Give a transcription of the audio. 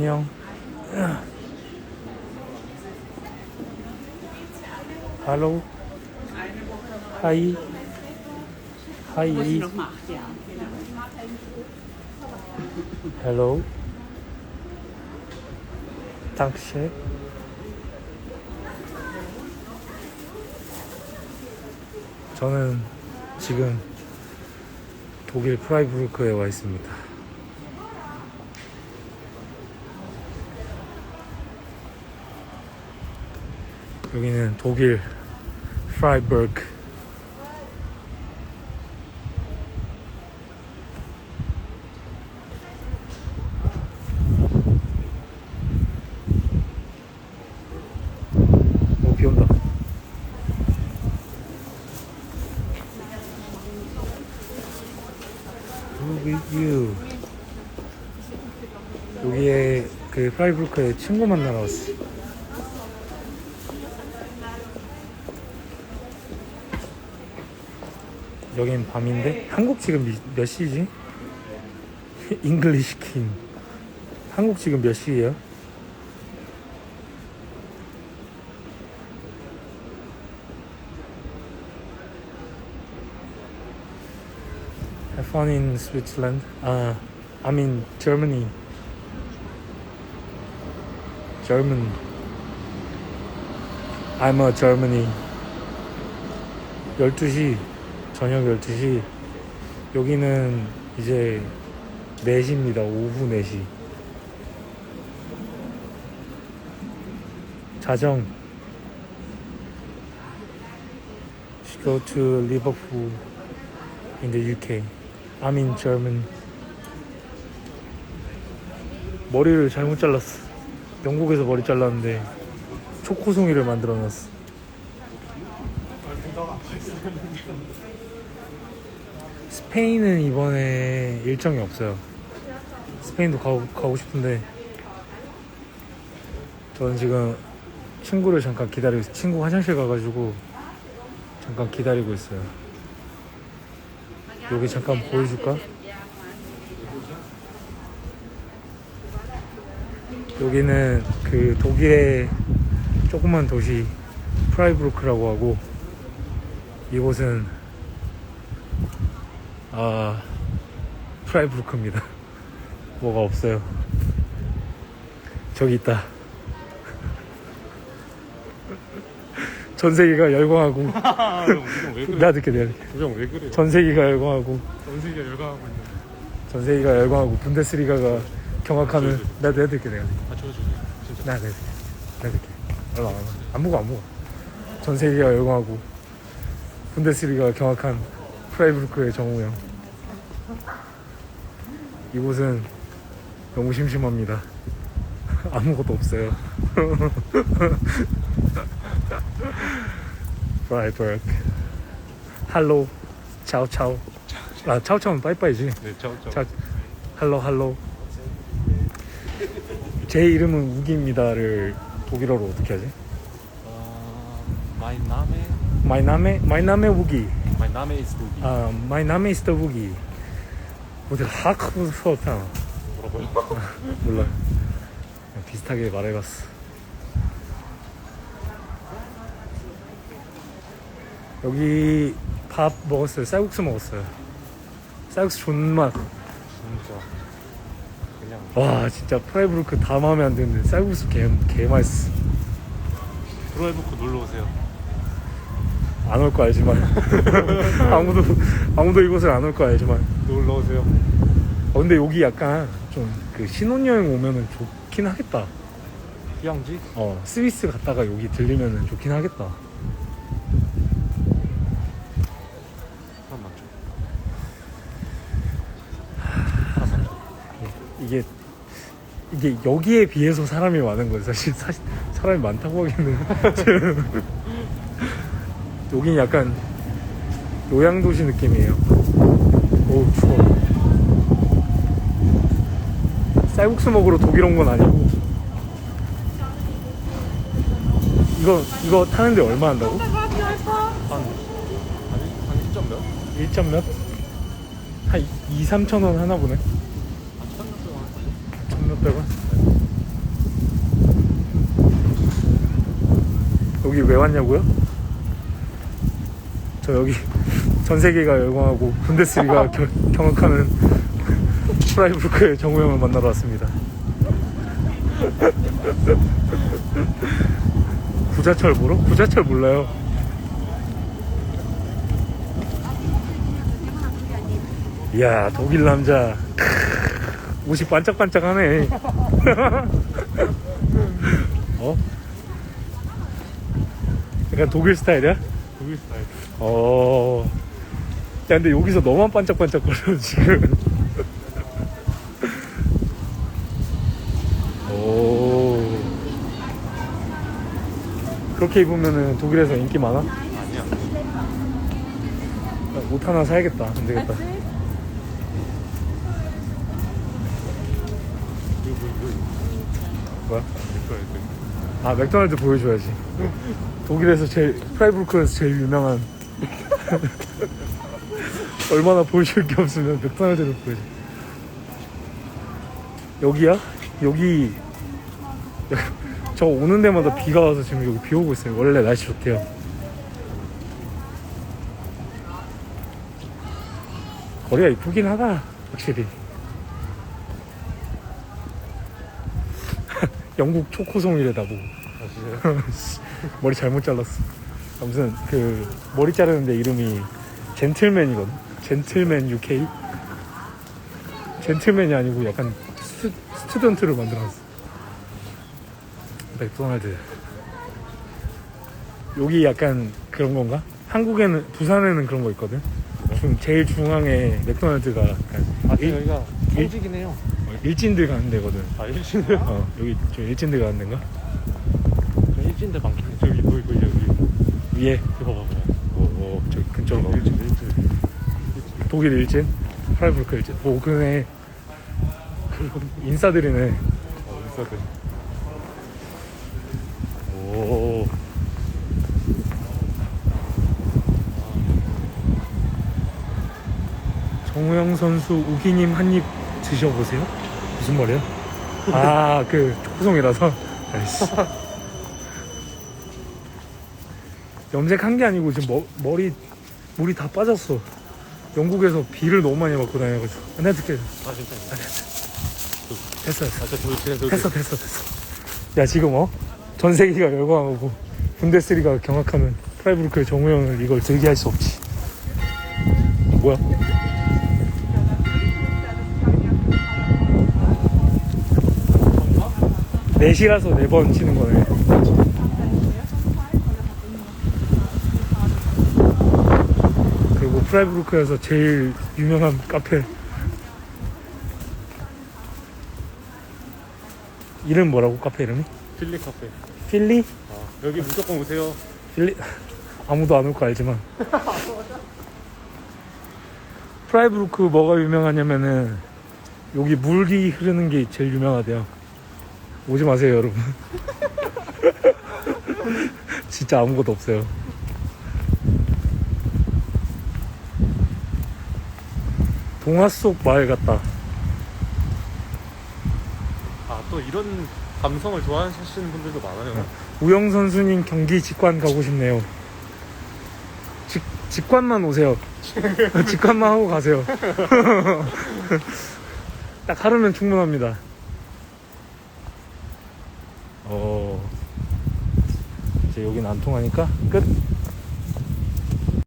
안녕. Noch machen, ja. Hello. Dankeschön. 저는 지금 독일 프라이부르크에 와 있습니다. 여기는 독일 프라이부르크 어, 비 온다. 여기에 그 프라이부르크에 친구 만나러 왔어. 여긴 밤인데 한국 지금 미- 몇 시지? 잉글리시 킹. 한국 지금 몇 시예요? Uh, I mean Germany. German. I'm a Germany. 12시, 저녁 12시. 여기는 이제 4시입니다. 오후 4시. 자정. Should go to Liverpool in the UK. I'm in German. 머리를 잘못 잘랐어. 영국에서 머리 잘랐는데 초코송이를 만들어 놨어. 스페인은 이번에 일정이 없어요. 스페인도 가고, 가고 싶은데 저는 지금 친구를 잠깐 기다리고 있어요. 친구 화장실 가가지고 잠깐 기다리고 있어요. 여기 잠깐 보여줄까? 여기는 그 독일의 조그만 도시 프라이부르크라고 하고 이곳은 아 프라이부르크입니다. 뭐가 없어요. 저기 있다. 전 세계가 열광하고 우정 왜 그래? 내가 듣게 내가 듣게 우정 왜 그래? 전 세계가 열광하고 전 세계가 열광하고 있는. 전 세계가 열광하고 분데스리가가 경악하는 저기, 내가 듣게 내가 듣게 아 진짜. 내가 듣게 내가 듣게 얼마 안안 먹어 안 먹어 전 세계가 열광하고 분데스리가가 경악한 프라이부르크의 정우영 이곳은 너무 심심합니다 아무것도 없어요 프라이부르크 할로 차오차오 아 차오차오는 빠이빠이지 네. 자, 할로 할로. 제 이름은 우기입니다를 독일어로 어떻게 하지? 어, my name, My name, my name 우기. My name is Lugi. 아, my name is the 우기. 어디 하크 소타 뭐라고요? 몰라. 그냥 비슷하게 말해봤어. 여기 밥 먹었어요. 쌀국수 먹었어요. 쌀국수 존맛. 진짜. 그냥 와 진짜 프라이부르크 다 마음에 안 드는데 쌀국수 개, 개 맛있어. 프로해놓고 놀러 오세요. 안 올 거 알지만 아무도 아무도 이곳을 안 올 거 알지만 놀러 오세요. 어, 근데 여기 약간 좀 그 신혼여행 오면은 좋긴 하겠다 휴양지? 어 스위스 갔다가 여기 들리면은 좋긴 하겠다 많죠. 이게 이게 여기에 비해서 사람이 많은 거예요 사실 사실 사람이 많다고 하기는 여긴 약간 요양도시 느낌이에요. 어우, 추워. 쌀국수 먹으러 독일 온 건 아니고. 이거, 이거 타는데 얼마 한다고? 한, 한한 1점 몇? 1점 몇? 한 2, 3천 원 하나 보네. 1천 몇백 원? 여기 왜 왔냐고요? 저 여기 전 세계가 열광하고 분데스리가 겨- 경악하는 프라이부르크의 정우 형을 만나러 왔습니다. 구자철 보러? 구자철 몰라요. 이야 독일 남자 옷이 반짝반짝하네. 어? 약간 독일 스타일이야? 독일 스타일. 어. 야, 근데 여기서 너만 반짝반짝거려, 지금. 오. 그렇게 입으면은 독일에서 인기 많아? 아니야. 야, 옷 하나 사야겠다. 안 되겠다. 이거 이거 이거. 뭐야? 이거 이거. 아, 맥도날드 보여줘야지. 독일에서 제일, 프라이부르크에서 제일 유명한. 얼마나 보여줄 게 없으면 맥도날드를 보여줘. 여기야? 여기. 저 오는 데마다 비가 와서 지금 여기 비 오고 있어요. 원래 날씨 좋대요. 거리가 이쁘긴 하다. 확실히. 영국 초코송이래다 보고. 아? 머리 잘못 잘랐어. 아무튼 그 머리 자르는데 이름이 젠틀맨이거든. 젠틀맨 UK. 젠틀맨이 아니고 약간 스, 스튜던트를 만들어놨어. 맥도날드. 여기 약간 그런 건가? 한국에는 부산에는 그런 거 있거든. 중, 제일 중앙에 맥도날드가 약간 아 일- 여기가 해요. 일진들 가는 데거든. 아 일진데. 어 여기 저 일진들 가는 데인가? 일진데 많긴 해. 저기 거기 거기 여기. 위에. 이거 봐봐. 오, 오 저기 근처로 가고. 일진 일진. 독일 일진? 프라이부르크 일진? 오 그네 인싸들이네 어 인사들. 오 정우영 선수 우기님 한 입 드셔보세요 무슨 말이야? 아 그 초코송이라서 아이씨 염색한 게 아니고 지금 머, 머리 물이 다 빠졌어 영국에서 비를 너무 많이 맞고 다녀가지고 안 해줄게 아 진짜. 됐어 됐어 아 진짜 저기 그냥 저기. 됐어 됐어 됐어 야 지금 어? 전 세계가 열광하고 분데스리가 경악하는 프라이부르크의 정우영을 이걸 들게 할수 없지 뭐야? 넷이라서 네번 치는 거네 그리고 프라이부르크에서 제일 유명한 카페 이름 뭐라고 카페 이름이? 필리 카페. 필리? 아 여기 무조건 오세요. 필리 아무도 안 올 거 알지만 프라이브루크 뭐가 유명하냐면은 여기 물이 흐르는 게 제일 유명하대요 오지 마세요 여러분 진짜 아무것도 없어요 동화 속 마을 같다 아 또 이런 감성을 좋아하시는 분들도 많아요. 우영 선수님 경기 직관 가고 싶네요. 직, 직관만 오세요. 직관만 하고 가세요. 딱 하루면 충분합니다. 여긴 안 통하니까 끝.